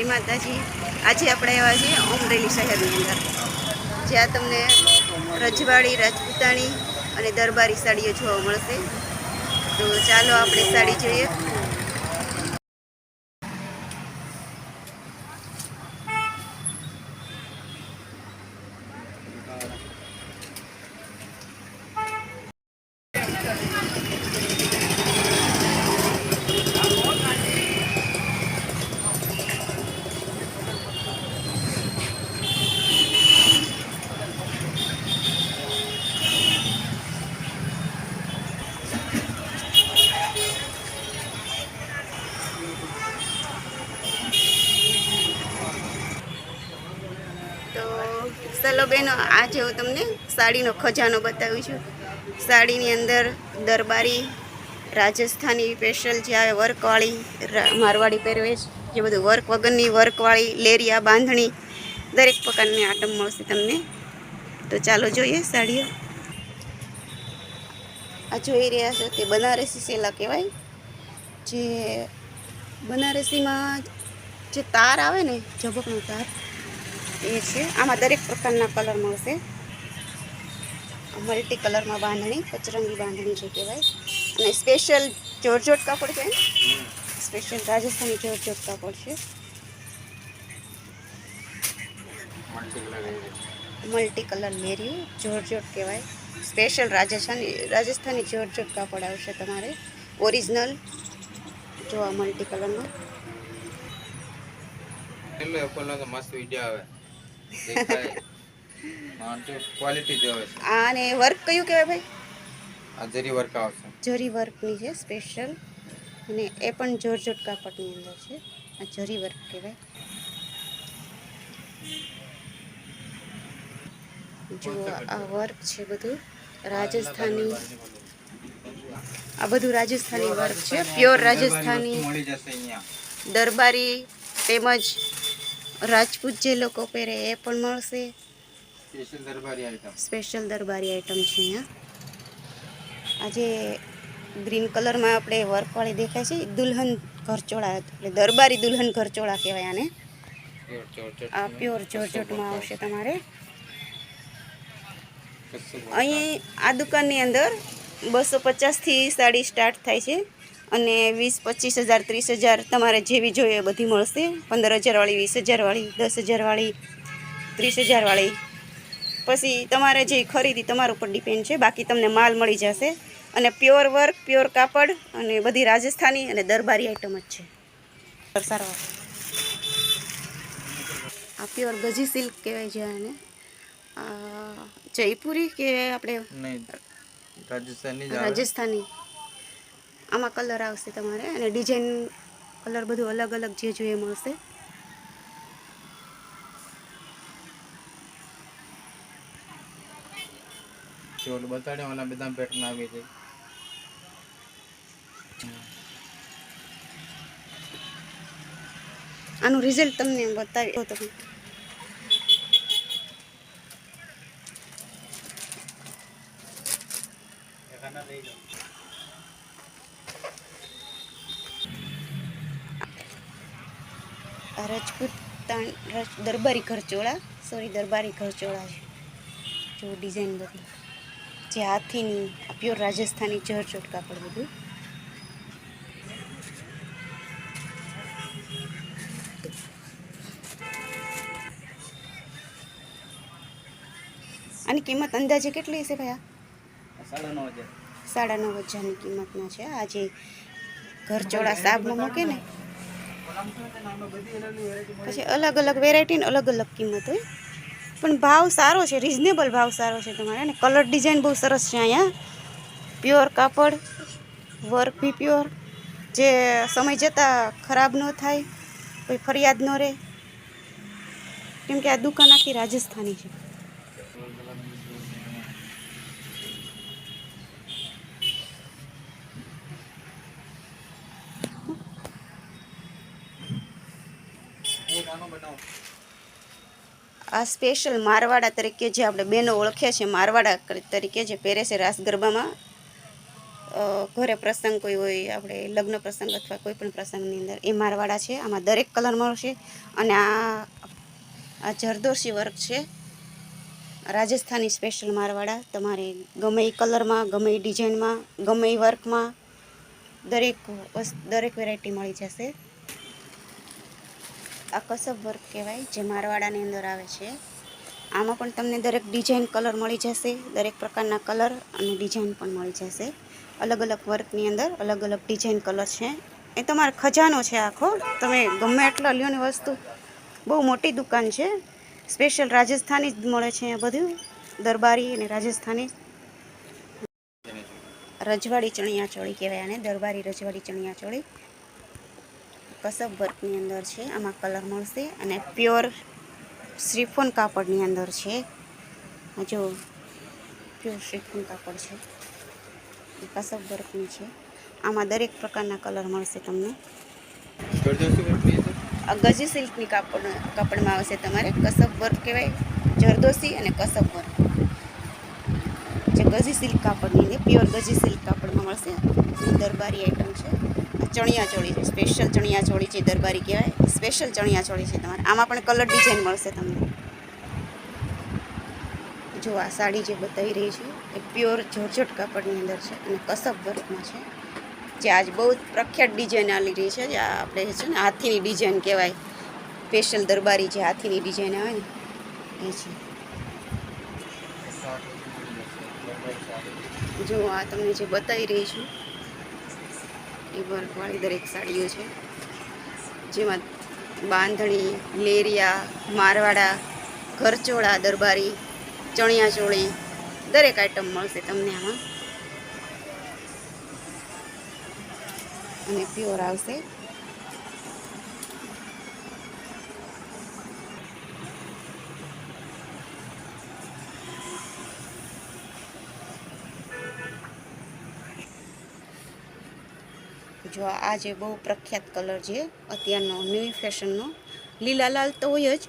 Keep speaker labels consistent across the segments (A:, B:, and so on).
A: જય માતાજી. આજે આપણે આવ્યા છીએ અમરેલી શહેરની અંદર. જ્યાં તમને રજવાડી, રાજપૂતાણી અને દરબારી સાડીઓ જોવા મળશે. તો ચાલો આપણે સાડી જોઈએ તો બેનો આજે હું તમને સાડીનો ખજાનો બતાવું છું. સાડીની અંદર દરબારી, રાજસ્થાની સ્પેશિયલ જે આવે, વર્કવાળી મારવાડી પહેરવેશ જે બધું વર્ક વગરની વર્કવાળી, લેરિયા, બાંધણી, દરેક પ્રકારની આટમ મળશે તમને. તો ચાલો જોઈએ સાડીઓ. આ જોઈ રહ્યા છો તે બનારસી સેલા કહેવાય. જે બનારસીમાં જે તાર આવે ને, ઝબકનો તાર એ છે. આમાં દરેક પ્રકારના કલર મળશે. મલ્ટી કલરમાં બાંધણી, પચરંગી બાંધણી જે કહેવાય. અને સ્પેશિયલ જોરજોટ કાપડ છે. સ્પેશિયલ રાજસ્થાની જોરજોટ કાપડ છે. મલ્ટી કલર લેરિયું જોરજોટ કહેવાય. સ્પેશિયલ રાજસ્થાની રાજસ્થાની જોરજોટ કાપડ આવશે તમારે. ઓરિજિનલ. જો આ મલ્ટી
B: એટલે મસ્ત વીડિયો આવે.
A: અને વર્ક કયું કહેવાય ભાઈ?
B: આ જરી વર્ક આવશે.
A: જરી વર્કની છે સ્પેશિયલ અને એ પણ જોરજોટ કાપડની અંદર છે. આ જરી વર્ક કહેવાય. જો આ વર્ક છે બધું. રાજસ્થાની. આ બધું રાજસ્થાની વર્ક છે. પ્યોર રાજસ્થાની. દરબારી તેમજ રાજપૂત જે લોકો પહેરે એ પણ મળશે.
B: સ્પેશિયલ દરબારી આઈટમ.
A: સ્પેશિયલ દરબારી આઈટમ છે અહીંયા. આજે ગ્રીન કલરમાં આપણે વર્કવાળી દેખાય છે. દુલ્હન ઘરચોળા એટલે દરબારી દુલ્હન ઘરચોળા કહેવાય આને. આ પ્યોર જોરજોટમાં આવશે તમારે. અહીં આ દુકાનની અંદર બસો પચાસથી સાડી સ્ટાર્ટ થાય છે. અને વીસ પચીસ હજાર ત્રીસ હજાર તમારે જેવી જોઈએ બધી મળશે. પંદર હજારવાળી વીસ હજારવાળી દસ હજારવાળી ત્રીસ હજારવાળી. પછી તમારે જે ખરીદી તમારા ઉપર ડિપેન્ડ છે. બાકી તમને માલ મળી જશે. અને પ્યોર વર્ક પ્યોર કાપડ અને બધી રાજસ્થાની અને દરબારી આઈટમ જ છે. સારો આ પ્યોર ગજી સિલ્ક કહેવાય છે આને. જયપુરી કે આપણે
B: રાજસ્થાની
A: રાજસ્થાની? આમાં કલર આવશે તમારે અને ડિઝાઇન કલર બધું અલગ અલગ જે જોઈએ મળશે.
B: જે બતાડે ઓલા બધા પેટર્ન આવી છે.
A: આનું રિઝલ્ટ તમને બતાવી તમે રાજપૂતાણ રાજ- દરબારી ઘરચોળા સોરી દરબારી ઘરચોળા છે. જો ડિઝાઇન બધી. જે હાથીની પ્યોર રાજસ્થાની જરજોટ કાપડ બધું. આની કિંમત અંદાજે કેટલી હશે ભાઈ આ?
B: સાડા નવ
A: હજારની કિંમતના છે. આ જે ઘરચોળા સાબમાં મૂકે ને પછી અલગ અલગ વેરાયટીને અલગ અલગ કિંમત હોય. પણ ભાવ સારો છે રિઝનેબલ ભાવ સારો છે તમારે. અને કલર ડિઝાઇન બહુ સરસ છે અહીંયા. પ્યોર કાપડ વર્ક બી પ્યોર જે સમય જતાં ખરાબ ન થાય, કોઈ ફરિયાદ ન રહે. કેમ કે આ દુકાન આખી રાજસ્થાની છે
B: એક આનો બનાવો
A: આ સ્પેશિયલ મારવાડા તરીકે જે આપણે બહેનો ઓળખ્યા છે મારવાડા તરીકે જે પહેરે છે રાસ ગરબામાં ઘરે પ્રસંગ કોઈ હોય, આપણે લગ્ન પ્રસંગ અથવા કોઈ પણ પ્રસંગની અંદર, એ મારવાડા છે. આમાં દરેક કલર મળશે અને આ આ જરદોશી વર્ક છે. રાજસ્થાની સ્પેશિયલ મારવાડા. તમારે ગમે એ કલરમાં, ગમે એ ડિઝાઇનમાં ગમે એ વર્કમાં દરેક દરેક વેરાયટી મળી જશે. આ કસબ વર્ક કહેવાય, જે મારવાડાની અંદર આવે છે. આમાં પણ તમને દરેક ડિઝાઇન કલર મળી જશે, દરેક પ્રકારના કલર અને ડિઝાઇન પણ મળી જશે. અલગ અલગ વર્કની અંદર અલગ અલગ ડિઝાઇન કલર છે. એ તમારો ખજાનો છે આખો. તમે ગમે એટલા લ્યો વસ્તુ, બહુ મોટી દુકાન છે. સ્પેશિયલ રાજસ્થાની જ મળે છે અહીંયા બધું. દરબારી અને રાજસ્થાની. રજવાડી ચણિયા ચોળી કહેવાય આને, દરબારી રજવાડી ચણિયા ચોળી કસબ વર્કની અંદર છે. આમાં કલર મળશે અને પ્યોર શ્રીફોન કાપડની અંદર છે. આ જો પ્યોર શ્રીફોન કાપડ છે. કસબ વર્કની છે. આમાં દરેક પ્રકારના કલર મળશે તમને. ગજી સિલ્કની કાપડ કાપડમાં આવશે તમારે કસબ વર્ક કહેવાય જરદોશી અને કસબ વર્ક જે ગજી સિલ્ક કાપડની અંદર પ્યોર ગજી સિલ્ક કાપડમાં મળશે. દરબારી આઈટમ છે. આ ચણિયા ચોળી છે. સ્પેશિયલ ચણિયા ચોળી છે દરબારી કહેવાય, સ્પેશિયલ ચણિયા ચોળી છે તમારે. આમાં પણ કલર ડિઝાઇન મળશે તમને. જો આ સાડી જે બતાવી રહી છે, એ પ્યોર જોરજટ કાપડની અંદર છે અને કસબ વર્કમાં છે. જે આજ બહુ પ્રખ્યાત ડિઝાઇન આલી રહી છે. જે આપણે છે ને હાથીની ડિઝાઇન કહેવાય. સ્પેશિયલ દરબારી જે હાથીની ડિઝાઇન આવે ને, એ છે. જો આ તમને જે બતાવી રહી છું એ વર્કવાળી દરેક સાડીઓ છે. જેમાં બાંધણી, લેરિયા, મારવાડા, ઘરચોળા, દરબારી ચણિયાચોળી દરેક આઈટમ મળશે તમને આમાં. અને પ્યોર આવશે જો આ જે બહુ પ્રખ્યાત કલર છે અત્યારનો ન્યૂ ફેશનનો લીલા લાલ તો હોય જ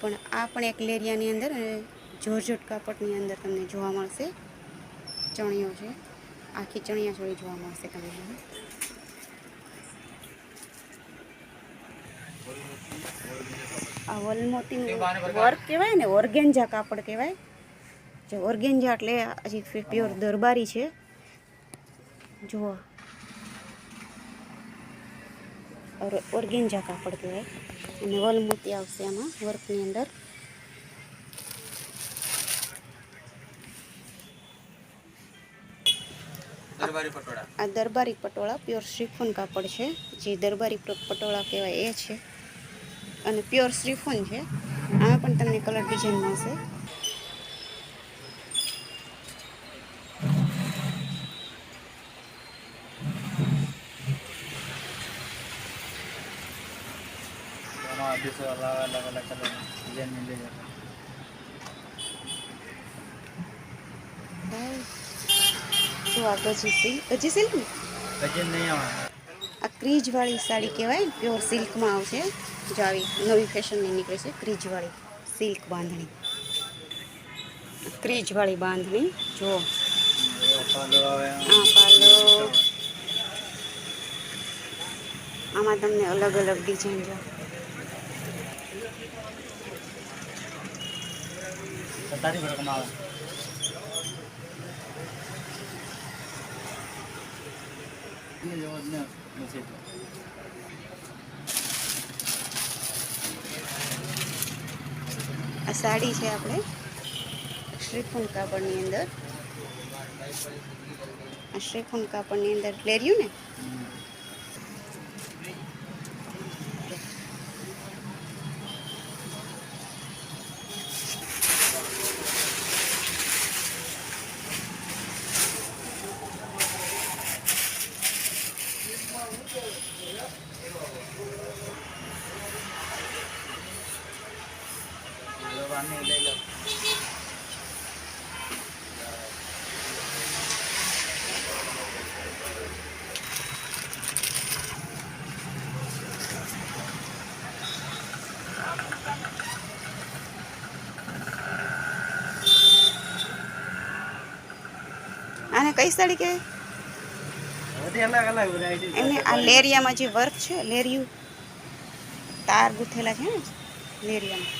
A: પણ આ પણ એક લેરિયાની અંદર અને જોરજોટ કાપડની અંદર તમને જોવા મળશે. ચણિયો છે. આખી ચણિયા ચોળી જોવા મળશે તમને. આ વલમોતીનું વર્ક કહેવાય ને ઓર્ગેન્જા કાપડ કહેવાય. જે ઓર્ગેન્જા એટલે હજી પ્યોર દરબારી છે. જુઓ. ઓર- ઓર્ગેન્જા કાપડ કહેવાય અને વલમોતી આવશે આમાં વર્કની અંદર આ દરબારી પટોળા પ્યોર શ્રીફોન કાપડ છે જે દરબારી પટોળા કહેવાય એ છે અને પ્યોર શ્રીફોન છે આમાં પણ તમને કલર ડિઝાઇન મળશે
B: બીજો અલગ અલગ અલગ કલર ડિઝાઇન મિલી
A: જો આ ગજી સિલ્ક ગજી સિલ્ક ને
B: નહીં
A: આ ક્રીજવાળી સાડી કહેવાય પ્યોર સિલ્કમાં આવશે જો આવી નવી ફેશનની નીકળે છે ક્રીજવાળી સિલ્ક બાંધણી ક્રીજવાળી બાંધણી જો આમાં તમને અલગ અલગ ડિઝાઇન જો
B: સત્તારી વર્કમાં આવે એ જેવો જ ને નથી
A: આ સાડી છે આપણે. શ્રીફૂન કાપડની અંદર. આ શ્રીફૂન કાપડની અંદર લેર્યું ને?
B: લઈ લો.
A: આને કઈ સાડી કહેવાય એમને આ લેરિયામાં જે વર્ક છે લેરિયું તાર ગૂંથેલા છે ને? લેરિયામાં.